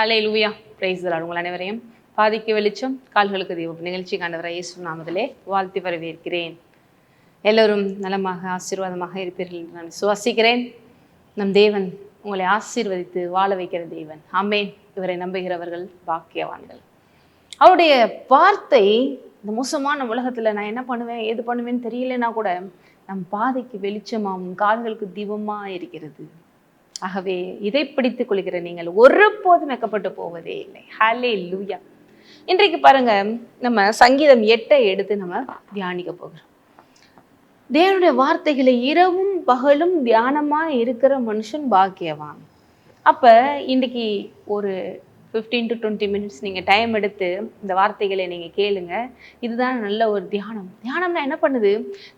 ஹலே லூயா பிரைஸ் உங்கள் அனைவரையும் பாதிக்கு வெளிச்சம் கால்களுக்கு தீபம் நிகழ்ச்சி காண்டவரை இயேசு நாமதிலே வாழ்த்தி வரவேற்கிறேன். எல்லோரும் நலமாக ஆசீர்வாதமாக இருப்பீர்கள் என்று நான் சுவாசிக்கிறேன் நம் தேவன் உங்களை ஆசீர்வதித்து வாழ வைக்கிற தேவன். ஆமேன். இவரை நம்புகிறவர்கள் பாக்கியவான்கள். அவருடைய வார்த்தை இந்த மோசமான உலகத்துல நான் என்ன பண்ணுவேன் ஏது பண்ணுவேன்னு தெரியலன்னா கூட நம் பாதைக்கு வெளிச்சமாகவும் கால்களுக்கு தீபமாக இருக்கிறது. ஆகவே இதை பிடித்துக் கொள்கிற நீங்கள் ஒருபோதும் வெக்கப்பட்டு போவதே இல்லை. ஹலே லூயா இன்றைக்கு பாருங்க நம்ம சங்கீதம் எட்டை எடுத்து நம்ம தியானிக்க போகிறோம். தேவனுடைய வார்த்தைகளை இரவும் பகலும் தியானமா இருக்கிற மனுஷன் பாக்கியவான். அப்ப இன்னைக்கு ஒரு 15 டு டுவெண்ட்டி மினிட்ஸ் நீங்கள் டைம் எடுத்து இந்த வார்த்தைகளை நீங்கள் கேளுங்க. இதுதான் நல்ல ஒரு தியானம். தியானம்னா என்ன பண்ணுது?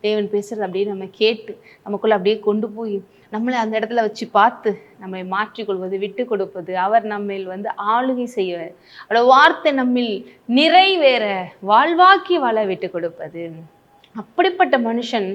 தேவன் பேசுறது அப்படியே நம்ம கேட்டு நமக்குள்ளே அப்படியே கொண்டு போய் நம்மளை அந்த இடத்துல வச்சு பார்த்து நம்மை மாற்றிக்கொள்வது விட்டு கொடுப்பது அவர் நம்மில் வந்து ஆளுகை செய்ய அவரோட வார்த்தை நம்மில் நிறைவேற வாழ்வாக்கி வாழ விட்டு கொடுப்பது. அப்படிப்பட்ட மனுஷன்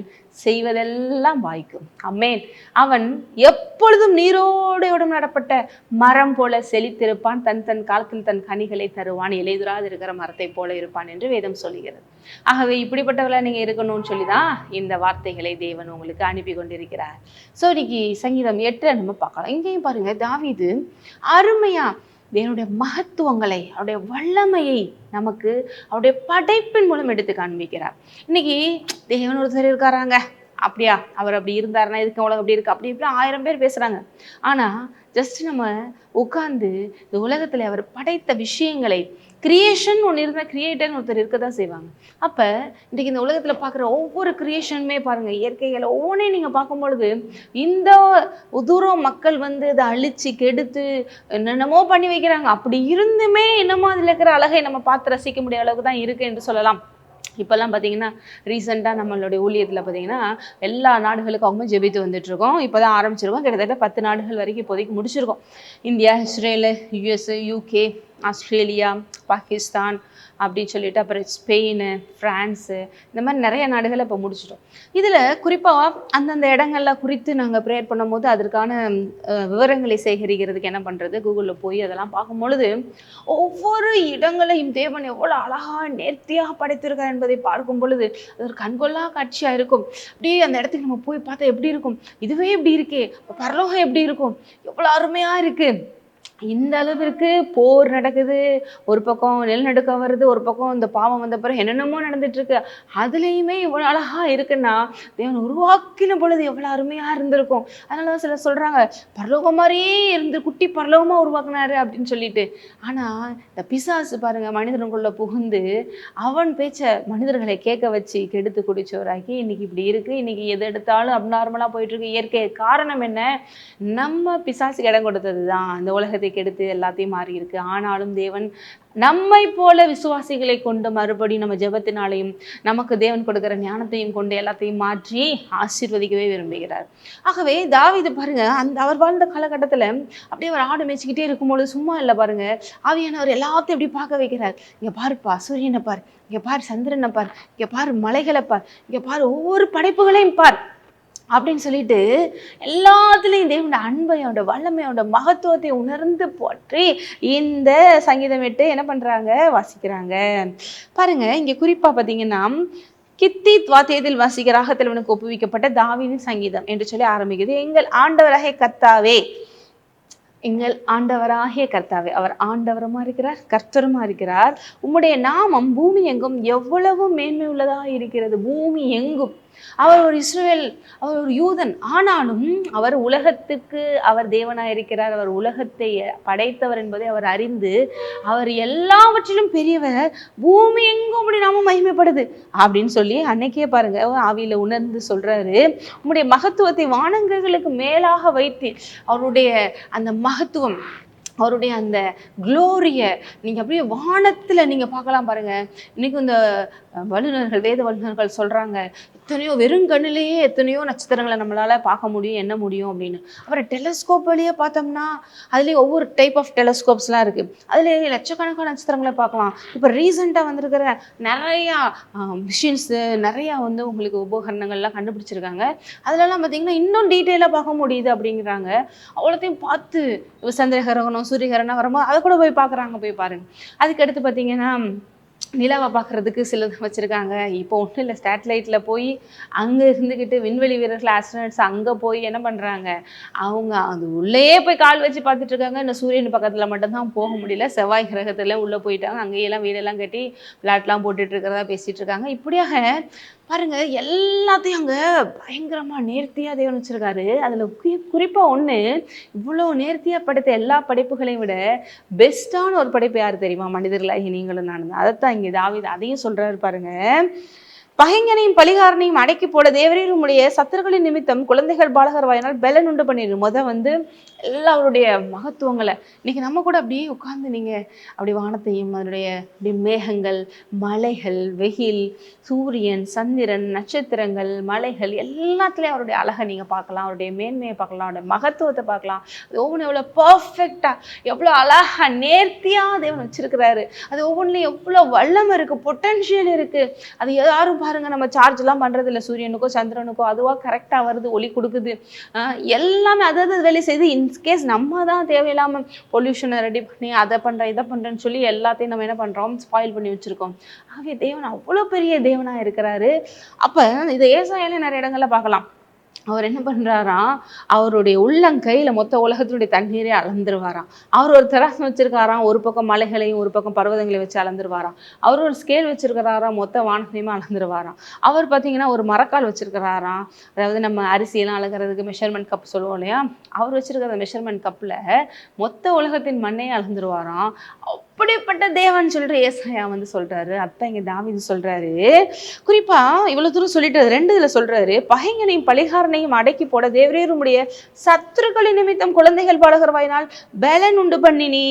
செய்வதெல்லாம் வாய்க்கும். அம்மேன் அவன் எப் எப்பொழுதும் நீரோடையோடும் நடப்பட்ட மரம் போல செழித்திருப்பான். தன் தன் காலத்தில் தன் கனிகளை தருவான். இலைதுராது இருக்கிற மரத்தை போல இருப்பான் என்று வேதம் சொல்லுகிறது. ஆகவே இப்படிப்பட்டவர்களா நீங்க இருக்கணும்னு சொல்லிதான் இந்த வார்த்தைகளை தேவன் உங்களுக்கு அனுப்பி கொண்டிருக்கிறார். ஸோ இன்னைக்கு சங்கீதம் எட்டு நம்ம பார்க்கலாம். இங்கேயும் பாருங்க தாவிது அருமையா தேவனுடைய மகத்துவங்களை அவருடைய வல்லமையை நமக்கு அவருடைய படைப்பின் மூலம் எடுத்து காண்பிக்கிறார். இன்னைக்கு தேவன் ஒருத்தர் இருக்காராங்க. அப்படியா? அவர் அப்படி இருந்தாருன்னா இதுக்கு உலகம் அப்படி இருக்கு? அப்படி இப்படி ஆயிரம் பேர் பேசுறாங்க. ஆனா ஜஸ்ட் நம்ம உட்கார்ந்து இந்த உலகத்துல அவர் படைத்த விஷயங்களை கிரியேஷன் ஒன்று இருந்தால் கிரியேட்டர்னு ஒருத்தர் இருக்க தான் செய்வாங்க. அப்போ இன்றைக்கி இந்த உலகத்தில் பார்க்குற ஒவ்வொரு கிரியேஷனுமே பாருங்கள் இயற்கைகளை ஒவ்வொன்றையும் நீங்கள் பார்க்கும்பொழுது இந்த தூரம் மக்கள் வந்து இதை அழிச்சு கெடுத்து என்னென்னமோ பண்ணி வைக்கிறாங்க. அப்படி இருந்துமே என்னமோ அதில் இருக்கிற அழகை நம்ம பார்த்து ரசிக்க முடியாத அளவுக்கு தான் இருக்குது என்று சொல்லலாம். இப்போல்லாம் பார்த்தீங்கன்னா ரீசெண்டாக நம்மளுடைய ஊழியத்தில் பார்த்தீங்கன்னா எல்லா நாடுகளுக்கும் அவங்க ஜெபித்து வந்துட்டு இருக்கோம் இப்போ தான் ஆரம்பிச்சிருக்கோம். கிட்டத்தட்ட பத்து நாடுகள் வரைக்கும் இப்போதைக்கு முடிச்சிருக்கோம். India Israel USA UK Australia Pakistan அப்படின்னு சொல்லிட்டு அப்புறம் ஸ்பெயின் ஃப்ரான்ஸு இந்த மாதிரி நிறைய நாடுகளை இப்போ முடிச்சிட்டோம். இதில் குறிப்பாக அந்தந்த இடங்கள்ல குறித்து நாங்கள் ப்ரேயர் பண்ணும்போது அதற்கான விவரங்களை சேகரிக்கிறதுக்கு என்ன பண்ணுறது கூகுளில் போய் அதெல்லாம் பார்க்கும் பொழுது ஒவ்வொரு இடங்களையும் தேவன் எவ்வளோ அழகாக நேர்த்தியாக படைத்திருக்கார் என்பதை பார்க்கும் பொழுது அது ஒரு கண்கொள்ளா காட்சியாக இருக்கும். அப்படியே அந்த இடத்துக்கு நம்ம போய் பார்த்தா எப்படி இருக்கும்? இதுவே இப்படி இருக்கே பரலோகம் எப்படி இருக்கும்? எவ்வளோ அருமையாக இருக்குது இந்த அளவிற்கு போர் நடக்குது. ஒரு பக்கம் நிலநடுக்கம் வருது ஒரு பக்கம் இந்த பாவம் வந்த பிறகு என்னென்னமோ நடந்துட்டு இருக்கு அதுலேயுமே இவ்வளோ அழகா இருக்குன்னா தேவன் உருவாக்கின பொழுது எவ்வளோ அருமையா இருந்திருக்கும். அதனால தான் சிலர் சொல்றாங்க பரலோகம் மாதிரியே இருந்து குட்டி பரலோகமா உருவாக்குனாரு அப்படின்னு சொல்லிட்டு. ஆனா இந்த பிசாசு பாருங்க மனிதனுக்குள்ள புகுந்து அவன் பேச்ச மனிதர்களை கேட்க வச்சு கெடுத்து குடிச்சவராக்கி இன்னைக்கு இப்படி இருக்கு இன்னைக்கு எது எடுத்தாலும் அப்நார்மலா போயிட்டு இருக்கு இயற்கை காரணம் என்ன? நம்ம பிசாசுக்கு இடம் கொடுத்தது தான் இந்த உலகத்தை கெடுத்து எல்லாத்தையும் மாறி இருக்கு. ஆனாலும் தேவன் நம்மை போல விசுவாசிகளை கொண்டு மறுபடியும் நம்ம ஜபத்தினாலையும் நமக்கு தேவன் கொடுக்கிற ஞானத்தையும் கொண்டு எல்லாத்தையும் மாற்றி ஆசீர்வதிக்கவே விரும்புகிறார். ஆகவே தாவீது பாருங்க அந்த அவர் வாழ்ந்த காலகட்டத்தில் அப்படியே அவர் ஆடு மேய்ச்சிக்கிட்டே இருக்கும்போது சும்மா இல்லை பாருங்க. ஆவியானவர் எல்லாத்தையும் எப்படி பார்க்க வைக்கிறார். இங்கே பாருப்பா சூரியனை பார் இங்கே பார் சந்திரனை பார் இங்கே பார் மலைகளை பார் இங்கே பார் ஒவ்வொரு படைப்புகளையும் பார். அப்படின்னு சொல்லிட்டு எல்லாத்துலேயும் தேவனோட அன்பையோட வல்லமையோட மகத்துவத்தை உணர்ந்து போற்றி இந்த சங்கீதம் விட்டு என்ன பண்ணுறாங்க வாசிக்கிறாங்க. பாருங்க இங்கே குறிப்பாக பார்த்தீங்கன்னா கித்தித் வாத்தியத்தில் வாசிக்க ராகத்திலவனுக்கு ஒப்புவிக்கப்பட்ட தாவீதின் சங்கீதம் என்று சொல்லி ஆரம்பிக்குது. எங்கள் ஆண்டவராகிய கர்த்தாவே எங்கள் ஆண்டவராகிய கர்த்தாவே அவர் ஆண்டவரமாக இருக்கிறார் கர்த்தருமா இருக்கிறார். உம்முடைய நாமம் பூமி எங்கும் எவ்வளவு மேன்மை உள்ளதாக இருக்கிறது? பூமி எங்கும். அவர் ஒரு இஸ்ரேல் அவர் ஒரு யூதன். ஆனாலும் அவர் உலகத்துக்கு அவர் தேவனாய் இருக்கிறார் அவர் உலகத்தை படைத்தவர் என்பதை அவர் அறிந்து அவர் எல்லாவற்றிலும் பெரியவர் பூமி எங்கும் அப்படி நாம மகிமைப்படுது அப்படின்னு சொல்லி அன்னைக்கே பாருங்க ஆவியில உணர்ந்து சொல்றாரு. உங்களுடைய மகத்துவத்தை வானங்களுக்கு மேலாக வைத்து அவருடைய அந்த மகத்துவம் அவருடைய அந்த க்ளோரியை நீங்கள் அப்படியே வானத்தில் நீங்கள் பார்க்கலாம் பாருங்கள் இன்றைக்கும் இந்த வல்லுநர்கள் வேத வல்லுநர்கள் சொல்கிறாங்க எத்தனையோ வெறும் கண்ணிலேயே எத்தனையோ நட்சத்திரங்களை நம்மளால் பார்க்க முடியும் என்ன முடியும் அப்படின்னு. அப்புறம் டெலஸ்கோப் வழியே பார்த்தோம்னா அதுலேயே ஒவ்வொரு டைப் ஆஃப் டெலஸ்கோப்ஸ்லாம் இருக்குது அதுலேயே லட்சக்கணக்கான நட்சத்திரங்களை பார்க்கலாம். இப்போ ரீசெண்டாக வந்திருக்கிற நிறையா மிஷின்ஸு நிறையா வந்து உங்களுக்கு உபகரணங்கள்லாம் கண்டுபிடிச்சிருக்காங்க. அதிலலாம் பார்த்தீங்கன்னா இன்னும் டீட்டெயிலாக பார்க்க முடியுது அப்படிங்கிறாங்க. அவ்வளோத்தையும் பார்த்து சந்திரகிரகணம் கிரகணம் சூரியகரனா வரும்போது அதை கூட போய் பார்க்குறாங்க போய் பாருங்க. அதுக்கடுத்து பார்த்தீங்கன்னா நிலாவை பார்க்குறதுக்கு சிலது வச்சுருக்காங்க. இப்போ ஒன்றும் இல்லை சேட்டலைட்டில் போய் அங்கே இருந்துக்கிட்டு விண்வெளி வீரர்கள் ஆஸ்ட்ரனட்ஸ் அங்கே போய் என்ன பண்ணுறாங்க அவங்க அது உள்ளேயே போய் கால் வச்சு பார்த்துட்ருக்காங்க இந்த சூரியன் பக்கத்தில் மட்டும்தான் போக முடியல. செவ்வாய் கிரகத்தில் உள்ளே போயிட்டாங்க. அங்கேயெல்லாம் வீடெல்லாம் கட்டி பிளாட்லாம் போட்டுட்ருக்கிறதா பேசிகிட்டு இருக்காங்க. இப்படியாக பாருங்கள் எல்லாத்தையும் அங்கே பயங்கரமாக நேர்த்தியாக தேவன் வச்சுருக்காரு. அதில் குறிப்பாக ஒன்று இவ்வளோ நேர்த்தியாக படைத்த எல்லா படைப்புகளையும் விட பெஸ்ட்டான ஒரு படைப்பு யார் தெரியுமா? மனிதர்களாகி நீங்களும் நான் அதைத்தான் இங்கே தாவித அதையும் சொல்கிறாரு பாருங்க. பகைஞனையும் பலிகாரனையும் அடக்கி போட தேவரீர் உடைய சத்துருக்களின் நிமித்தம் குழந்தைகள் பாலகர் வாயினால் பெலன் உண்டு பண்ணிடு முத வந்து எல்லாருடைய மகத்துவங்களை இன்னைக்கு நம்ம கூட அப்படியே உட்கார்ந்து நீங்க அப்படி வானத்தையும் அதனுடைய அப்படி மேகங்கள் மலைகள் வெயில் சூரியன் சந்திரன் நட்சத்திரங்கள் மலைகள் எல்லாத்துலேயும் அவருடைய அழகை நீங்க பார்க்கலாம். அவருடைய மேன்மையை பார்க்கலாம். அவருடைய மகத்துவத்தை பார்க்கலாம். அது ஒவ்வொன்றும் எவ்வளோ பர்ஃபெக்டா எவ்வளோ அழகா நேர்த்தியா தேவன் வச்சிருக்கிறாரு. அது ஒவ்வொன்றுலையும் எவ்வளோ வல்லம் இருக்கு பொட்டன்ஷியல் இருக்கு. அது யாரும் பாருங்க நம்ம சார்ஜ் எல்லாம் பண்றது இல்லை சூரியனுக்கோ சந்திரனுக்கோ அதுவா கரெக்டா வருது ஒளி கொடுக்குது. எல்லாமே அதாவது வேலை செய்து இன்கேஸ் நம்ம தான் தேவையில்லாம பொல்யூஷனை ரெடி பண்ணி அதை பண்றேன் இதை பண்றேன்னு சொல்லி எல்லாத்தையும் நம்ம என்ன பண்றோம்? ஸ்பாயில் பண்ணி வச்சிருக்கோம். ஆகவே தேவன் அவ்வளோ பெரிய தேவனா இருக்கிறாரு. அப்ப இதை ஏசாயாலே நிறைய இடங்கள்ல பார்க்கலாம். அவர் என்ன பண்ணுறாராம் அவருடைய உள்ளங்கையில் மொத்த உலகத்தினுடைய தண்ணீரே அளந்துருவாராம். அவர் ஒரு தராசம் வச்சுருக்காராம். ஒரு பக்கம் மலைகளையும் ஒரு பக்கம் பர்வதங்களையும் வச்சு அளந்துருவாராம். அவர் ஒரு ஸ்கேல் வச்சிருக்கிறாராம். மொத்த வானத்தையுமே அளந்துருவாராம். அவர் பார்த்தீங்கன்னா ஒரு மரக்கால் வச்சுருக்கிறாராம். அதாவது நம்ம அரிசியெல்லாம் அழகிறதுக்கு மெஷர்மெண்ட் கப் சொல்லுவோம் இல்லையா? அவர் வச்சிருக்கிற மெஷர்மெண்ட் கப்பில் மொத்த உலகத்தின் மண்ணையை அளந்துருவாராம். அப்படிப்பட்ட தேவன் சொல்ற ஏசாயா வந்து சொல்றாரு அத்தான் இங்கே தாவீது சொல்றாரு. குறிப்பா இவ்வளவு தூரம் சொல்லிட்டு ரெண்டு இதுல சொல்றாரு பகைங்கனையும் பலிகாரனையும் அடக்கி போட தேவரேருடைய சத்துருக்களின் நிமித்தம் குழந்தைகள் பாடகர் வாயினால் பலன் உண்டு பண்ணினி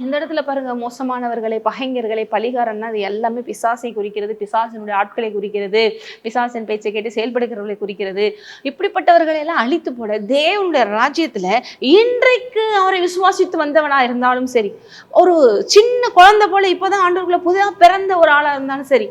இந்த இடத்துல பாருங்க மோசமானவர்களை பகைஞர்களை பலிகாரன்னா அது எல்லாமே பிசாசை குறிக்கிறது பிசாசினுடைய ஆட்களை குறிக்கிறது பிசாசின் பேச்சை கேட்டு செயல்படுகிறவர்களை குறிக்கிறது. இப்படிப்பட்டவர்களை எல்லாம் அழித்து போட தேவனுடைய ராஜ்யத்துல இன்றைக்கு அவரை விசுவாசித்து வந்தவனா இருந்தாலும் சரி ஒரு சின்ன குழந்தை போல இப்போதான் ஆண்டவர்களை புதிதாக பிறந்த ஒரு ஆளா இருந்தாலும் சரி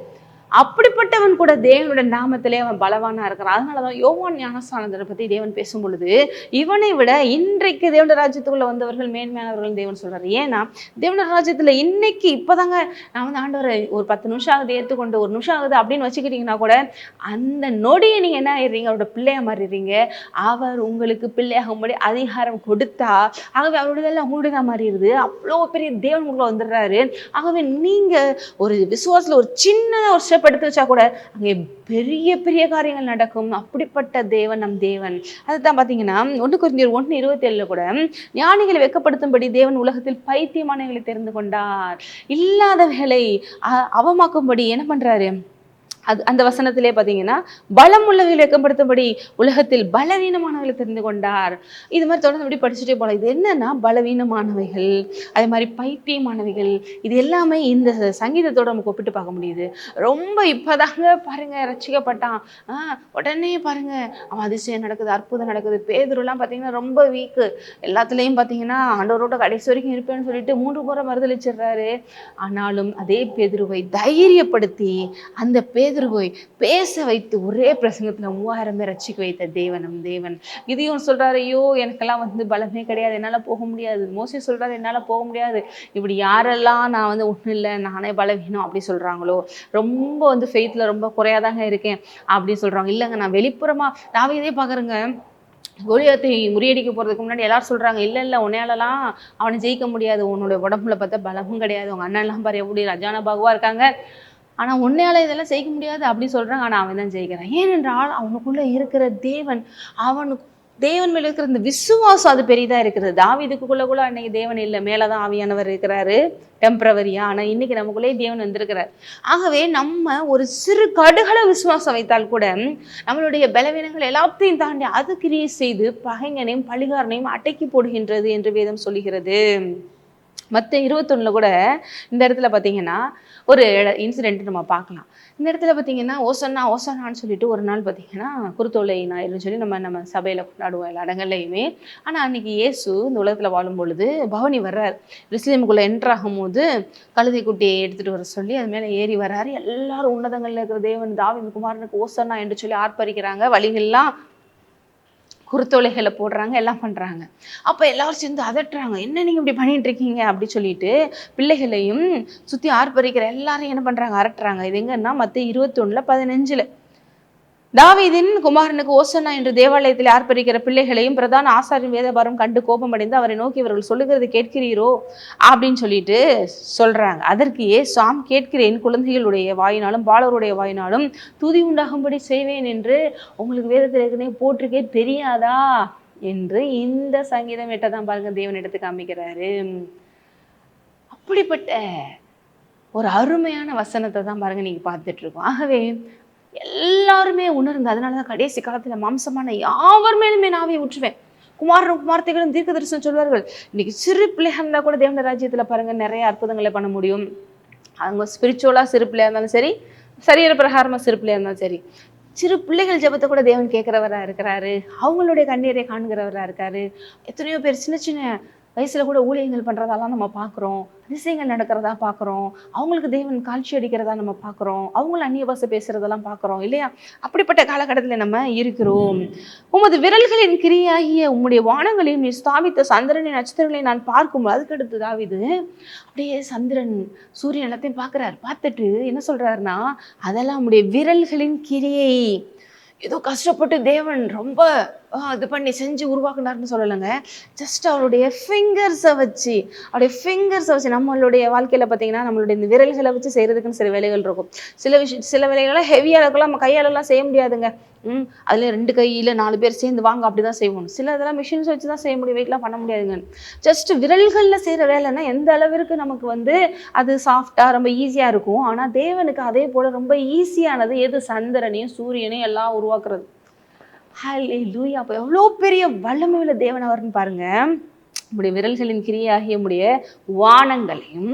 அப்படிப்பட்டவன் கூட தேவனுடைய நாமத்திலே அவன் பலவானா இருக்கிறான். அதனாலதான் யோவான் ஞானஸ்தானந்தரை பத்தி தேவன் பேசும் பொழுது இவனை விட இன்றைக்கு தேவனுடைய ராஜ்யத்துக்குள்ள வந்தவர்கள் மேன்மையானவர்கள் தேவன் சொல்றாரு. ஏன்னா தேவனுடைய ராஜ்யத்துல இன்னைக்கு இப்பதாங்க நான் வந்து ஆண்டவரை ஒரு பத்து நிமிஷம் ஆகுது ஏற்றுக்கொண்டு ஒரு நிமிஷம் ஆகுது அப்படின்னு வச்சுக்கிட்டீங்கன்னா கூட அந்த நொடியை நீங்க என்ன ஆயிடுறீங்க? அவரோட பிள்ளையா மாறிடுறீங்க. அவர் உங்களுக்கு பிள்ளையாகும்படி அதிகாரம் கொடுத்தா ஆகவே அவருடைய உங்களுடைய மாறிடுது. அவ்வளோ பெரிய தேவன் உங்களை வந்துடுறாரு. ஆகவே நீங்க ஒரு விசுவாசத்துல ஒரு சின்ன ஒரு ஸ்டெப் எடுத்து வச்சா கூட அங்கே பெரிய பெரிய காரியங்கள் நடக்கும். அப்படிப்பட்ட தேவன் நம் தேவன். அதுதான் பார்த்தீங்கன்னா ஒன்று குறிஞ்சியர் ஒன்று இருபத்தி கூட ஞானிகளை வெக்கப்படுத்தும்படி தேவன் உலகத்தில் பைத்தியமானவர்களை தெரிந்து கொண்டார். இல்லாதவர்களை அ- அவமாக்கும்படி என்ன பண்ணுறாரு அது அந்த வசனத்திலே பார்த்தீங்கன்னா பலம் உள்ளவர்கள் வெக்கப்படுத்தும்படி உலகத்தில் பலவீனமானவர்களை தெரிந்து கொண்டார். இது மாதிரி தொடர்ந்து அப்படி படிச்சுட்டே போகலாம் இது என்னன்னா பலவீனமானவைகள் அதே மாதிரி பைத்தியமானவைகள் இது எல்லாமே இந்த சங்கீதத்தோட நமக்கு ஒப்பிட்டு பார்க்க முடியுது. ரொம்ப இப்போதாங்க பாருங்க ரசிக்கப்பட்டான் ஆ உடனே பாருங்க அவன் அதிசயம் நடக்குது அற்புதம் நடக்குது. பேதுருலாம் பார்த்தீங்கன்னா ரொம்ப வீக்கு எல்லாத்துலேயும் பார்த்தீங்கன்னா ஆண்டவரோட கடைசி வரைக்கும் இருப்பேன்னு சொல்லிட்டு மூன்று முறை மறுதளிச்சிடுறாரு ஆனாலும் அதே பேதுருவை தைரியப்படுத்தி அந்த பேதுருவை பேச வைத்து ஒரே பிரசங்கத்தில் மூவாயிரம் பேர் ரசிக்க வைத்த தேவனம் தேவன். இதையும் சொல்கிறாரு ஐயோ எனக்கெல்லாம் வந்து பலமே கிடையாது. என்னால் போக முடியாது. மோஸ்ட்லி சொல்கிறாரு என்னால் போக முடியாது. இப்படி யாரெல்லாம் நான் வந்து ஒன்றும் இல்லை நானே பலவீனம். அப்படி சொல்கிறாங்களோ ரொம்ப வந்து ஃபெய்த்தில் ரொம்ப குறையாதாங்க இருக்கேன் அப்படி சொல்றாங்க. இல்லைங்க நான் வெளிப்புறமாக நான் இதே பாக்குறேங்க. கோலியாத்தை முறியடிக்க போறதுக்கு முன்னாடி எல்லாரும் சொல்றாங்க இல்லை இல்லை உன்னையாலலாம் அவனை ஜெயிக்க முடியாது. உன்னோட உடம்புல பார்த்தா பலமும் கிடையாது. உங்கள் அண்ணன்லாம் பாரு எப்படி ரஜான பாகுவாக இருக்காங்க. ஆனால் உன்னையால இதெல்லாம் செய்ய முடியாது அப்படி சொல்கிறாங்க ஆனால் அவன் தான் ஜெயிக்கிறான். ஏனென்றால் அவனுக்குள்ளே இருக்கிற தேவன் அவனுக்கு தேவன் மேல் இருக்கிற இந்த விசுவாசம் அது பெரியதாக இருக்கிறது. தாவீதுக்குள்ள கூட அன்னைக்கு தேவன் இல்லை. மேலே தான் ஆவியானவர் இருக்கிறாரு. டெம்பரவரியா ஆனால் இன்னைக்கு நமக்குள்ளே தேவன் வந்திருக்கிறார். ஆகவே நம்ம ஒரு சிறு கடுகள விசுவாசம் வைத்தால் கூட நம்மளுடைய பலவீனங்கள் எல்லாத்தையும் தாண்டி அது கிரியை செய்து பகைஞனையும் பழிகாரனையும் அடக்கி போடுகின்றது என்று வேதம் சொல்லுகிறது. மற்ற இருபத்தொன்னுல கூட இந்த இடத்துல பார்த்தீங்கன்னா ஒரு இன்சிடெண்ட் நம்ம பார்க்கலாம். இந்த இடத்துல பார்த்தீங்கன்னா ஓசன்னா ஓசன்னான்னு சொல்லிட்டு ஒரு நாள் பார்த்தீங்கன்னா குருத்தோலை ஞாயிறுன்னு சொல்லி நம்ம நம்ம சபையில் கொண்டாடுவோம் எல்லா இடங்கள்லையுமே. ஆனால் அன்னைக்கு இயேசு இந்த உலகத்தில் வாழும் பொழுது பவனி வர்றார். இஸ்லீமுக்குள்ளே என்ட்ரு ஆகும்போது கழுதை குட்டியை எடுத்துகிட்டு வர சொல்லி அது மேலே ஏறி வர்றாரு. எல்லாரும் உன்னதங்களில் இருக்கிற தேவன் தாவின் குமாரனுக்கு ஓசன்னா என்று சொல்லி ஆர்ப்பரிக்கிறாங்க. வழிகள்லாம் குருத்தோலைகளை போடுறாங்க எல்லாம் பண்ணுறாங்க அப்போ எல்லாரும் சேர்ந்து அதட்டுறாங்க. என்ன நீங்கள் இப்படி பண்ணிட்டு இருக்கீங்க? அப்படி சொல்லிட்டு பிள்ளைகளையும் சுற்றி ஆர்ப்பரிக்கிற எல்லாரையும் என்ன பண்ணுறாங்க அரட்டுறாங்க. இது எங்கன்னா மற்ற இருபத்தொன்னில் பதினஞ்சில். தாவீதின் குமாரனுக்கு ஓசனா என்று தேவாலயத்தில் ஆர்ப்பரிக்கிற பிள்ளைகளையும் பிரதான ஆசாரியும் வேதபாரம் கண்டு கோபமடைந்து அவரை நோக்கி இவர்கள் சொல்லுகிறது கேட்கிறீரோ? அப்படின்னு சொல்லிட்டு சொல்றாங்க. அதற்கு ஏசாம் கேட்கிறேன். குழந்தைகளுடைய வாயினாலும் பாலருடைய வாயினாலும் துதி உண்டாகும்படி செய்வேன் என்று உங்களுக்கு வேதத்தில் ஏற்கனவே போட்டிருக்கே தெரியாதா? என்று இந்த சங்கீதம் எட்டதான் பாருங்க தேவன் எடுத்து காமிக்கிறாரு. அப்படிப்பட்ட ஒரு அருமையான வசனத்தை தான் பாருங்க நீங்க பார்த்துட்டு இருக்கோம். ஆகவே எல்லாருமே உணர்ந்து அதனால தான் கடைசி காலத்துல மாம்சமான யாவர் மேலுமே நாவே ஊற்றுவேன். குமாரனும் குமார்த்தைகளும் தீர்க்க தரிசனம் சொல்வார்கள். இன்னைக்கு சிறு பிள்ளையாக இருந்தால் கூட தேவன ராஜ்யத்தில் பாருங்க நிறைய அற்புதங்களை பண்ண முடியும். அவங்க ஸ்பிரிச்சுவலாக சிறு பிள்ளையாக இருந்தாலும் சரி சரீர பிரகாரமாக சிறு பிள்ளையாக இருந்தாலும் சரி சிறு பிள்ளைகள் ஜெபத்தை கூட தேவன் கேட்குறவராக இருக்கிறாரு. அவங்களுடைய கண்ணீரை காண்கிறவராக இருக்காரு. எத்தனையோ பேர் சின்ன சின்ன வயசில் கூட ஊழியங்கள் பண்ணுறதெல்லாம் நம்ம பார்க்குறோம் அதிசயங்கள் நடக்கிறதா பார்க்குறோம் அவங்களுக்கு தேவன் காட்சி அடிக்கிறதா நம்ம பார்க்குறோம் அவங்கள அந்நிய பாசை பேசுறதெல்லாம் பார்க்குறோம் இல்லையா? அப்படிப்பட்ட காலகட்டத்தில் நம்ம இருக்கிறோம். உமது விரல்களின் கிரியாகிய உம்முடைய வானங்களையும் நீ ஸ்தாபித்த சந்திரனின் நட்சத்திரங்களையும் நான் பார்க்கும் அதுக்கடுத்து தாவிது அப்படியே சந்திரன் சூரியன் எல்லாத்தையும் பார்க்குறாரு பார்த்துட்டு என்ன சொல்கிறாருன்னா அதெல்லாம் உம்முடைய விரல்களின் கிரியை. ஏதோ கஷ்டப்பட்டு தேவன் ரொம்ப இது பண்ணி செஞ்சு உருவாக்குனாருன்னு சொல்லலைங்க. ஜஸ்ட் அவருடைய ஃபிங்கர்ஸை வச்சு அவருடைய ஃபிங்கர்ஸை வச்சு நம்மளுடைய வாழ்க்கையில் பார்த்தீங்கன்னா நம்மளுடைய இந்த விரல்களை வச்சு செய்கிறதுக்குன்னு சில வேலைகள் இருக்கும். சில விஷயம் சில வேலைகள்லாம் ஹெவியாக இருக்கலாம் நம்ம கையாலலாம் செய்ய முடியாதுங்க. ம் அதில் ரெண்டு கையில் நாலு பேர் சேர்ந்து வாங்க அப்படி தான் செய்வோம். சில இதெல்லாம் மிஷின்ஸ் வச்சு தான் செய்ய முடியும் வெயிட்லாம் பண்ண முடியாதுங்க. ஜஸ்ட் விரல்களில் செய்கிற வேலைன்னா எந்த அளவிற்கு நமக்கு வந்து அது சாஃப்டாக ரொம்ப ஈஸியாக இருக்கும். ஆனால் தேவனுக்கு அதே போல் ரொம்ப ஈஸியானது எது? சந்திரனையும் சூரியனையும் எல்லாம் உருவாக்குறது. ஹலே லூயா அப்போ எவ்வளோ பெரிய வல்லமை உள்ள தேவன் அவர்னு பாருங்க. உம்முடைய விரல்களின் கிரியாகிய உடைய வானங்களையும்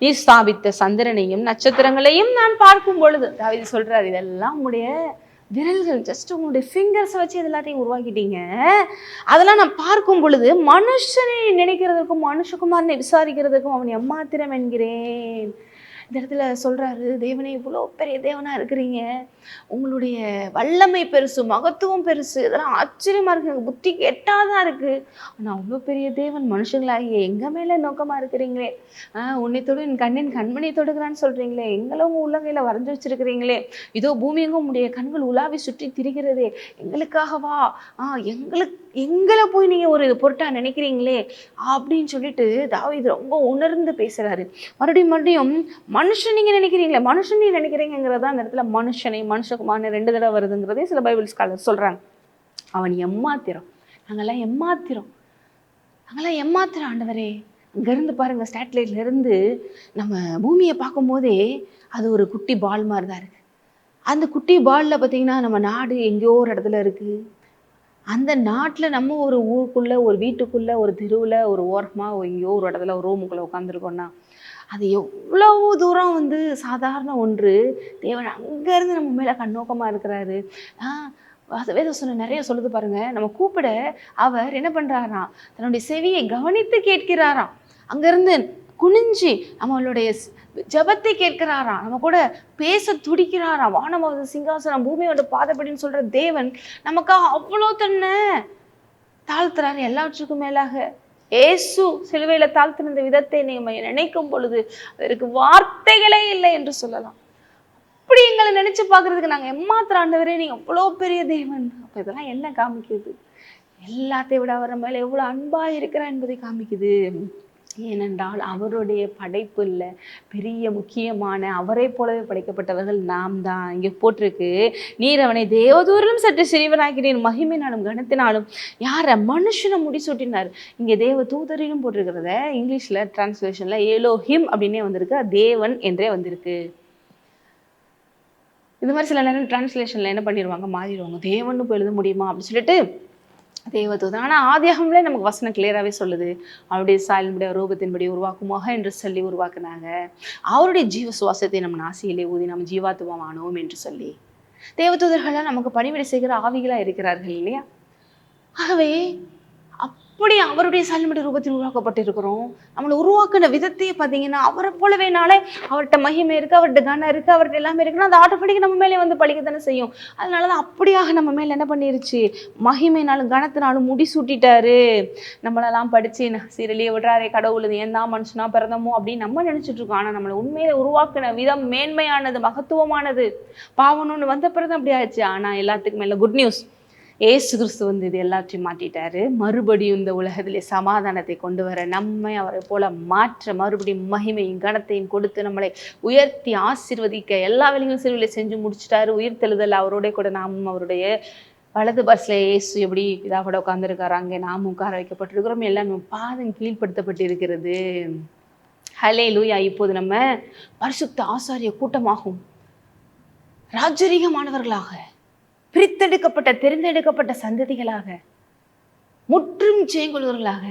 நீ ஸ்தாபித்த சந்திரனையும் நட்சத்திரங்களையும் நான் பார்க்கும் பொழுது தாவீது சொல்றாரு இதெல்லாம் உடைய விரல்கள் ஜஸ்ட் உங்களுடைய ஃபிங்கர்ஸை வச்சு இது எல்லாத்தையும் உருவாக்கிட்டீங்க. அதெல்லாம் நான் பார்க்கும் பொழுது மனுஷனை நினைக்கிறதுக்கும் மனுஷகுமாரனை விசாரிக்கிறதுக்கும் அவன் எம்மாத்திரம் என்கிறேன். இந்த இடத்துல சொல்கிறாரு தேவனே இவ்வளோ பெரிய தேவனாக இருக்கிறீங்க. உங்களுடைய வல்லமை பெருசு மகத்துவம் பெருசு இதெல்லாம் ஆச்சரியமா இருக்குது எனக்கு புத்திக்கு எட்டாதான் இருக்கு. ஆனால் அவ்வளோ பெரிய தேவன் மனுஷங்களாகிய எங்கள் மேலே நோக்கமாக இருக்கிறீங்களே? ஆஹ் உன்னை தொடு என் கண்ணின் கண்மணி தொடுகிறான்னு சொல்கிறீங்களே எங்களை உங்கள் உள்ளங்கையில் வரைஞ்சி வச்சிருக்கிறீங்களே? இதோ பூமி உடைய கண்கள் உலாவி சுற்றி திரிகிறதே. எங்களுக்காகவா ஆஹ் எங்களுக்கு எங்களை போய் நீங்கள் ஒரு பொருட்டாக நினைக்கிறீங்களே? அப்படின்னு சொல்லிட்டு தாவீது ரொம்ப உணர்ந்து பேசுகிறாரு மறுபடியும் மறுபடியும் மனுஷன் நீங்க நினைக்கிறீங்களே? மனுஷன் நீ நினைக்கிறீங்கிறதா அந்த இடத்துல மனுஷனை மனுஷகுமாரனை ரெண்டு தடவை வருதுங்கிறதே சில பைபிள் ஸ்காலர் சொல்கிறாங்க அவன் எம்மாத்திரம். நாங்கெல்லாம் எம்மாத்திரம். நாங்கெல்லாம் எம்மாத்திரம் ஆண்டவரே. அங்கேருந்து பாருங்க சேட்டலைட்ல இருந்து நம்ம பூமியை பார்க்கும்போதே அது ஒரு குட்டி பால் மாதிரி தான் இருக்கு. அந்த குட்டி பால்ல பார்த்தீங்கன்னா நம்ம நாடு எங்கேயோ ஒரு இடத்துல இருக்கு. அந்த நாட்டில் நம்ம ஒரு ஊருக்குள்ள ஒரு வீட்டுக்குள்ள ஒரு தெருவில் ஒரு ஓரமாக எங்கேயோ ஒரு இடத்துல ஒரு ரூமுக்குள்ளே உட்காந்துருக்கோன்னா அது எவ்வளவு தூரம் வந்து சாதாரண ஒன்று. தேவன் அங்கேருந்து நம்ம மேலே கண்ணோக்கமாக இருக்கிறாரு. ஆ வேதம் சொன்ன நிறைய சொல்லுது பாருங்க. நம்ம கூப்பிட அவர் என்ன பண்ணுறாராம் தன்னுடைய செவியை கவனித்து கேட்கிறாராம். அங்கேருந்து குனிஞ்சு நம்மளுடைய ஜபத்தை ஜெபத்தை கேட்கிறாராம். நம்ம கூட பேச துடிக்கிறாராம். வானமாவது சிங்காசனம் பூமியோட பாதப்படின்னு சொல்கிற தேவன் நமக்காக அவ்வளோ தன்னை தாழ்த்துறாரு எல்லாவற்றுக்கும் மேலாக. ஏசு சிலுவையில தாழ்த்தின விதத்தை நீங்க நினைக்கும் பொழுது அதற்கு வார்த்தைகளே இல்லை என்று சொல்லலாம். அப்படி எங்களை நினைச்சு பார்க்கறதுக்கு நாங்க எம்மாத்திர ஆண்டவரே நீங்க அவ்வளோ பெரிய தேவன் அப்ப இதெல்லாம் என்ன காமிக்குது? எல்லாத்தையும் விட அவர் மேல எவ்வளவு அன்பா இருக்கிறா என்பதை காமிக்குது. ஏனென்றால் அவருடைய படைப்பில் பெரிய முக்கியமான அவரை போலவே படைக்கப்பட்டவர்கள் நாம் தான் இங்கே போட்டிருக்கு நீர் அவனை தேவதூரிலும் சற்று சிறிவனாக்கிறேன் மகிமையினாலும் கனத்தினாலும் யாரை மனுஷனை முடிசூட்டினார் இங்கே தேவ தூதரிலும் போட்டிருக்கிறத இங்கிலீஷில் டிரான்ஸ்லேஷனில் ஏலோ ஹிம் அப்படின்னே வந்திருக்கு. தேவன் என்றே வந்திருக்கு. இது மாதிரி சில நேரம் டிரான்ஸ்லேஷனில் என்ன பண்ணிடுவாங்க மாறிடுவாங்க. தேவன்னு போய் எழுத முடியுமா? அப்படின்னு சொல்லிட்டு தேவதூதன். ஆனால் ஆதியாகம்லே நமக்கு வசனம் கிளியராகவே சொல்லுது. அவருடைய சாயலினுடைய ரூபத்தின்படி உருவாக்குமாக என்று சொல்லி உருவாக்குனாங்க. அவருடைய ஜீவ சுவாசத்தை நம்ம நாசியிலே ஊதி நம்ம ஜீவாத்துவம் ஆனோம் என்று சொல்லி. தேவதூதர்கள்லாம் நமக்கு பணிவிடை செய்கிற ஆவிகளா இருக்கிறார்கள் இல்லையா? ஆகவே அப்படி அவருடைய சாயல்படி ரூபத்தில் உருவாக்கப்பட்டிருக்கிறோம்? நம்மளை உருவாக்குன விதத்தையே பார்த்தீங்கன்னா அவரை போலவேனாலே அவர்கிட்ட மகிமை இருக்கு அவர்கிட்ட கனம் இருக்கு அவர்கிட்ட எல்லாமே இருக்குன்னா அது ஆட்டோமேட்டிக் நம்ம மேலே வந்து பழிக்கத்தானே செய்யும். அதனால தான் அப்படியாக நம்ம மேலே என்ன பண்ணிருச்சு? மகிமைனாலும் கனத்தினாலும் முடி சூட்டிட்டாரு. நம்மளெல்லாம் படித்து சீரலியை விடுறாரே கடவுள் இது ஏன் தான் மனுஷனா பிறந்தமோ? அப்படின்னு நம்ம நினச்சிட்டு இருக்கோம். ஆனால் நம்மளை உண்மையில உருவாக்குன விதம் மேன்மையானது மகத்துவமானது. பாவனம்னு வந்த பிறகு அப்படி ஆயிடுச்சு. ஆனால் எல்லாத்துக்கும் மேலே குட் நியூஸ் ஏசு கிறிஸ்து வந்து இது எல்லாத்தையும் மாட்டிட்டாரு. மறுபடியும் இந்த உலகத்திலே சமாதானத்தை கொண்டு வர நம்மை அவரை போல மாற்ற மறுபடியும் மகிமையும் கனத்தையும் கொடுத்து நம்மளை உயர்த்தி ஆசிர்வதிக்க எல்லா வேலைகளும் சிறுவிலை செஞ்சு முடிச்சிட்டாரு. உயிர்த்தெழுதல் அவரோட கூட நாமும் அவருடைய வலது பஸ்ல ஏசு எப்படி இதாக கூட உட்காந்துருக்காரு அங்கே நாமும் உட்கார வைக்கப்பட்டிருக்கிறோம். எல்லாமே பாதம் கீழ்ப்படுத்தப்பட்டு இருக்கிறது ஹலே லூயா இப்போது நம்ம பரிசுத்த ஆசாரிய கூட்டமாகும். ராஜரீகமானவர்களாக. பிரித்தெடுக்கப்பட்ட தெரிந்தெடுக்கப்பட்ட சந்ததிகளாக முற்றும் செய்கொள்வர்களாக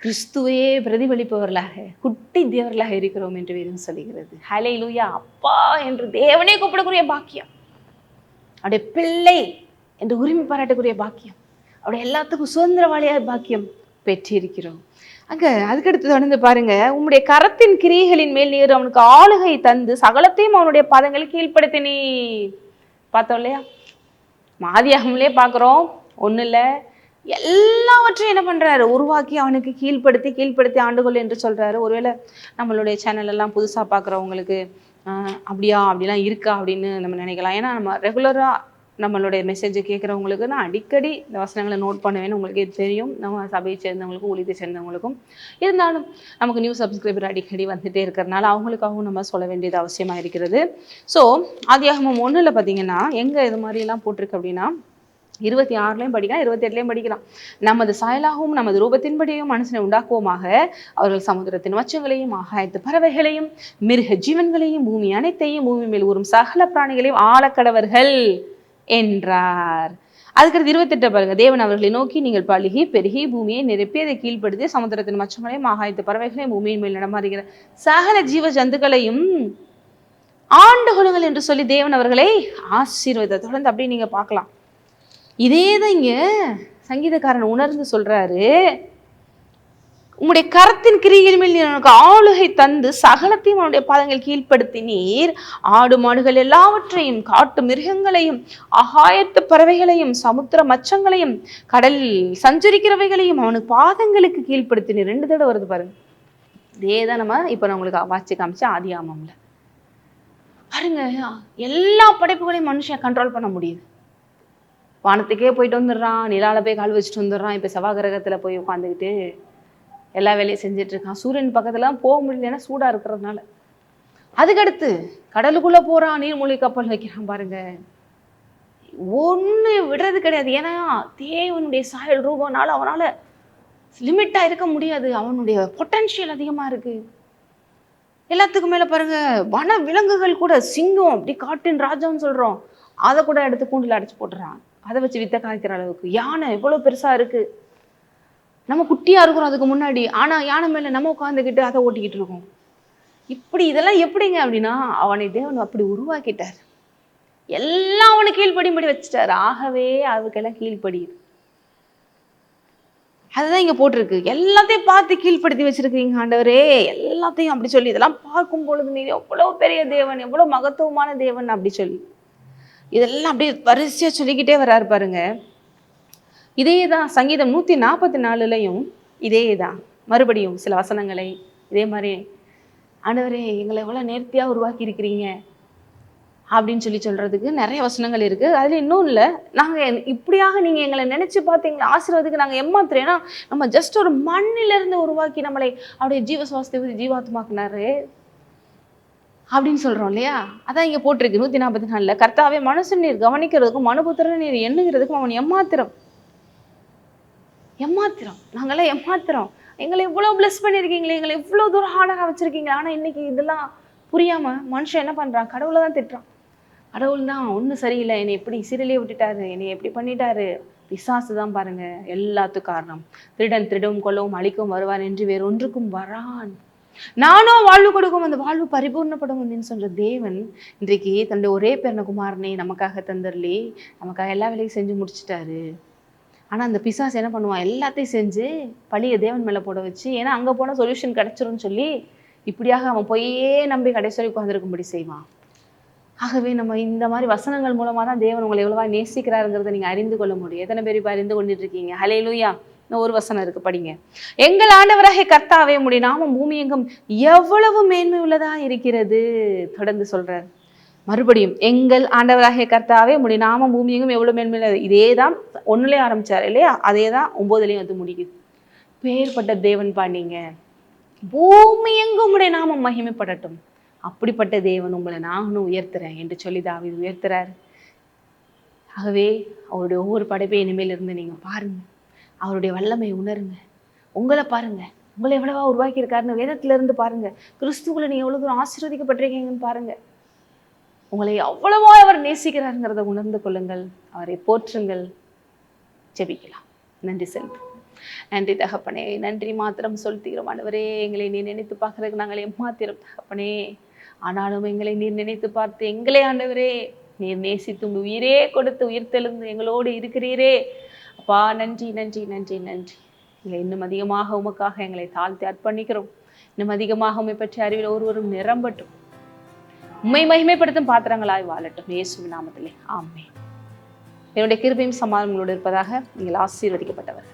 கிறிஸ்துவையே பிரதிபலிப்பவர்களாக குட்டி தேவர்களாக இருக்கிறோம் என்று வேதம் சொல்லுகிறது. ஹலை லூயா அப்பா என்று தேவனே கூப்பிடக்கூடிய பாக்கியம். அவருடைய பிள்ளை என்று உரிமை பாராட்டக்கூடிய பாக்கியம். அவருடைய எல்லாத்துக்கும் சுதந்திரவாளியாக பாக்கியம் பெற்றிருக்கிறோம். அங்க அதுக்கடுத்து தொடர்ந்து பாருங்க உம்முடைய கரத்தின் கிரியைகளின் மேல் நீர் அவனுக்கு ஆளுகை தந்து சகலத்தையும் அவனுடைய பாதங்களில் கீழ்ப்படுத்தினீ பார்த்தோம் இல்லையா? மாதியாகம்லே பார்க்குறோம். ஒன்றும் இல்லை எல்லாவற்றையும் என்ன பண்றாரு? உருவாக்கி அவனுக்கு கீழ்ப்படுத்தி கீழ்ப்படுத்தி ஆண்டுகொள் என்று சொல்றாரு. ஒருவேளை நம்மளுடைய சேனல் எல்லாம் புதுசா பார்க்குறவங்களுக்கு அப்படியா? அப்படிலாம் இருக்கா? அப்படின்னு நம்ம நினைக்கலாம். ஏன்னா நம்ம ரெகுலரா நம்மளுடைய மெசேஜை கேட்குறவங்களுக்கு நான் அடிக்கடி இந்த வசனங்களை நோட் பண்ணுவேன்னு உங்களுக்கே தெரியும். நம்ம சபையை சேர்ந்தவங்களுக்கும் ஊழியத்தை சேர்ந்தவங்களுக்கும். இருந்தாலும் நமக்கு நியூ சப்ஸ்கிரைபர் அடிக்கடி வந்துட்டே இருக்கிறனால அவங்களுக்காகவும் நம்ம சொல்ல வேண்டியது அவசியமாக இருக்கிறது. ஸோ ஆதியாகமம் ஒன்றில் பார்த்தீங்கன்னா எங்கே இது மாதிரிலாம் போட்டிருக்கு அப்படின்னா இருபத்தி ஆறுலையும் படிக்கலாம் இருபத்தி எட்டுலையும் படிக்கலாம். நமது சாயலாகவும் நமது ரூபத்தின்படியும் மனுஷனை உண்டாக்குவோமாக. அவர்கள் சமுத்திரத்தின் வச்சங்களையும் ஆகாயத்து பறவைகளையும் மிருக ஜீவன்களையும் பூமி அனைத்தையும் பூமி மேல் ஊறும் சகல பிராணிகளையும் ஆழக்கடவர்கள் என்றார். அதுக்கடுத்து இருபத்தெட்டு பாருங்க. தேவன் அவர்களை நோக்கி நீங்கள் பழுகி பெருகி பூமியை நிரப்பி அதை கீழ்ப்படுத்தி சமுத்திரத்தின் மச்சங்களையும் ஆகாயத்து பறவைகளையும் பூமியின் மேல் நடமாறுகிற சகல ஜீவ ஜந்துக்களையும் ஆண்டு கொள்ளுங்கள் என்று சொல்லி தேவன் அவர்களை ஆசீர்வதை தொடர்ந்து அப்படியே நீங்க பார்க்கலாம். இதே தான் இங்க சங்கீதக்காரன் உணர்ந்து சொல்றாரு. உம்முடைய கரத்தின் கிரியில் மேல் நீர் எனக்கு ஆளுகை தந்து சகலத்தையும் அவனுடைய பாதங்கள் கீழ்ப்படுத்தி நீர். ஆடு மாடுகள் எல்லாவற்றையும் காட்டு மிருகங்களையும் அகாயத்து பறவைகளையும் சமுத்திர மச்சங்களையும் கடலில் சஞ்சரிக்கிறவைகளையும் அவனுக்கு பாதங்களுக்கு கீழ்ப்படுத்தி நீர். ரெண்டு தடவை வருது பாருங்க. இதே தான் நம்ம இப்போ நான் உங்களுக்கு வாட்சி காமிச்சேன் ஆதி ஆமாம்ல பாருங்க எல்லா படைப்புகளையும் மனுஷன் கண்ட்ரோல் பண்ண முடியுது. வானத்துக்கே போயிட்டு வந்துடுறான் நிலால போய் கால் வச்சுட்டு வந்துடுறான் இப்போ செவ்வாய் கிரகத்தில் போய் உட்காந்துக்கிட்டு எல்லா வேலையும் செஞ்சுட்டு இருக்கான் சூரியன் பக்கத்துலாம் போக முடியலன்னா சூடாக இருக்கிறதுனால. அதுக்கடுத்து கடலுக்குள்ளே போகிறான் நீர்மூழ்கி கப்பல் வைக்கிறான் பாருங்க. ஒன்று விடுறது கிடையாது. ஏன்னா தேவனுடைய சாயல் ரூபனால அவனால் லிமிட்டாக இருக்க முடியாது. அவனுடைய பொட்டன்ஷியல் அதிகமாக இருக்குது எல்லாத்துக்கும் மேலே பாருங்க வன விலங்குகள் கூட சிங்கம் அப்படி காட்டின் ராஜான்னு சொல்கிறோம் அதை கூட எடுத்து கூண்டில் அடைச்சி போட்டுறான். அதை வச்சு வித்த காய்க்கிற அளவுக்கு. யானை எவ்வளோ பெருசாக இருக்குது நம்ம குட்டியாக இருக்கிறோம் அதுக்கு முன்னாடி. ஆனால் யானை மேலே நம்ம உட்காந்துக்கிட்டு அதை ஓட்டிக்கிட்டு இருக்கோம். இப்படி இதெல்லாம் எப்படிங்க அப்படின்னா அவனை தேவன் அப்படி உருவாக்கிட்டார். எல்லாம் அவனை கீழ்ப்படியும்படி வச்சுட்டார். ஆகவே அவருக்கெல்லாம் கீழ்ப்படியுது. அதுதான் இங்க போட்டிருக்கு. எல்லாத்தையும் பார்த்து கீழ்ப்படுத்தி வச்சிருக்கீங்க ஆண்டவரே. எல்லாத்தையும் அப்படி சொல்லி இதெல்லாம் பார்க்கும் பொழுது நீ எவ்வளவு பெரிய தேவன் எவ்வளவு மகத்துவமான தேவன் அப்படி சொல்லி. இதெல்லாம் அப்படியே வரிசையா சொல்லிக்கிட்டே வர்றாரு பாருங்க. இதே தான் சங்கீதம் நூற்றி நாற்பத்தி நாலுலையும் இதே தான் மறுபடியும் சில வசனங்களை இதே மாதிரி ஆண்டவரே எங்களை எவ்வளோ நேர்த்தியாக உருவாக்கி இருக்கிறீங்க அப்படின்னு சொல்லி சொல்கிறதுக்கு நிறைய வசனங்கள் இருக்குது அதில் இன்னும் இல்லை. நாங்கள் இப்படியாக நீங்கள் எங்களை நினச்சி பார்த்தீங்களா? ஆசீர்வாதத்துக்கு நாங்கள் ஏமாத்துறோம். ஏன்னா நம்ம ஜஸ்ட் ஒரு மண்ணிலிருந்து உருவாக்கி நம்மளை அவருடைய ஜீவ சுவாசத்தை ஜீவாத்மாக்குனாரு அப்படின்னு சொல்கிறோம் இல்லையா? அதான் இங்கே போட்டிருக்கு நூற்றி நாற்பத்தி நாலில். கர்த்தாவே மனுஷன் நீர் கவனிக்கிறதுக்கும் மனுபுத்திரன் நீர் எண்ணுகிறதுக்கும் அவன் எம்மாத்திரம் எம்மாத்திரம் நாங்களாம் எம்மாத்திரம் எங்களை இவ்வளோ ப்ளஸ் பண்ணியிருக்கீங்களே எங்களை இவ்வளோ தூரம் ஹார்டாக வச்சுருக்கீங்களே. ஆனால் இன்னைக்கு இதெல்லாம் புரியாமல் மனுஷன் என்ன பண்ணுறான் கடவுளை தான் திட்டுறான். கடவுள் தான் ஒன்றும் சரியில்லை. என்னை எப்படி சிறிலே விட்டுட்டாரு? என்னை எப்படி பண்ணிட்டாரு? பிசாசு தான் பாருங்க எல்லாத்துக்கும் காரணம். திருடன் திருடவும் கொல்லவும் அழிக்கவும் வருவான் என்று வேறு ஒன்றுக்கும் வரான். நானோ வாழ்வு கொடுக்கும் அந்த வாழ்வு பரிபூர்ணப்படும் அப்படின்னு சொல்ற தேவன் இன்றைக்கு தன்னுடைய ஒரே பிறந்த குமாரனே நமக்காக தந்தர்லே நமக்காக எல்லா வேலையும் செஞ்சு முடிச்சிட்டாரு. ஆனால் அந்த பிசாஸ் என்ன பண்ணுவான் எல்லாத்தையும் செஞ்சு பழியை தேவன் மேலே போட வச்சு ஏன்னா அங்கே போனால் சொல்யூஷன் கிடச்சிரும்னு சொல்லி இப்படியாக அவன் போயே நம்பி கடைசி உட்காந்துருக்கும்படி செய்வான். ஆகவே நம்ம இந்த மாதிரி வசனங்கள் மூலமாக தான் தேவன் உங்களை எவ்வளவா நேசிக்கிறாருங்கிறத நீங்கள் அறிந்து கொள்ள முடியும். எத்தனை பேர் இப்போ அறிந்து கொண்டுட்டு இருக்கீங்க ஹலே லூயா இன்னும் ஒரு வசனம் இருக்கு படிங்க. எங்கள் ஆண்டவராக கர்த்தாவே முடியும் நாம பூமி எங்கும் எவ்வளவு மேன்மை உள்ளதா இருக்கிறது? தொடர்ந்து சொல்றார். மறுபடியும் எங்கள் ஆண்டவராகிய கர்த்தாவே உங்களுடைய நாமம் பூமியும் எவ்வளோ எவ்வளவு இதே தான் ஒன்றுலேயே ஆரம்பித்தார் இல்லையா? அதே தான் ஒம்போதுலேயும் வந்து முடிக்குது. பேர்பட்ட தேவன் பாண்டிங்க பூமியெங்கும் உங்களுடைய உடைய நாமம் மகிமைப்படட்டும். அப்படிப்பட்ட தேவன் உங்களை நானும் உயர்த்துறேன் என்று சொல்லி தாவீது உயர்த்துறாரு. ஆகவே அவருடைய ஒவ்வொரு படைப்பையும் இனிமேல் இருந்து நீங்கள் பாருங்க. அவருடைய வல்லமை உணருங்க. உங்களை பாருங்க. உங்களை எவ்வளவா உருவாக்கியிருக்காருன்னு வேதத்துல இருந்து பாருங்க. கிறிஸ்துவுல நீங்க எவ்வளவு தூரம் ஆசீர்வதிக்கப்பட்டிருக்கீங்கன்னு பாருங்க. உங்களை அவ்வளவா அவர் நேசிக்கிறாருங்கிறத உணர்ந்து கொள்ளுங்கள். அவரை போற்றுங்கள். ஜெபிக்கலாம். நன்றி செல்வம் நன்றி தகப்பனே. நன்றி மாத்திரம் சொல்கிறோம் ஆண்டவரே எங்களை நீ நினைத்து பார்க்கறதுக்கு நாங்கள் ஏமாத்திரம் தகப்பனே. ஆனாலும் எங்களை நீர் நினைத்து பார்த்து எங்களை ஆண்டவரே நீர் நேசித்து உங்கள் உயிரே கொடுத்து உயிர் தெழுந்து எங்களோடு இருக்கிறீரே. அப்பா நன்றி நன்றி நன்றி நன்றி. எங்களை இன்னும் அதிகமாக உமக்காக எங்களை தாழ்த்தி அர்ப்பணிக்கிறோம். இன்னும் அதிகமாக உண்மை பற்றி அறிவில் ஒருவரும் நிரம்பட்டும். உண்மை மகிமைப்படுத்தும் பாத்திரங்களாய் வாழட்டும். இயேசுவின் நாமத்திலே. ஆமே என்னுடைய கிருபையும் சமாதானங்களோடு இருப்பதாக நீங்கள் ஆசீர்வதிக்கப்பட்டவர்.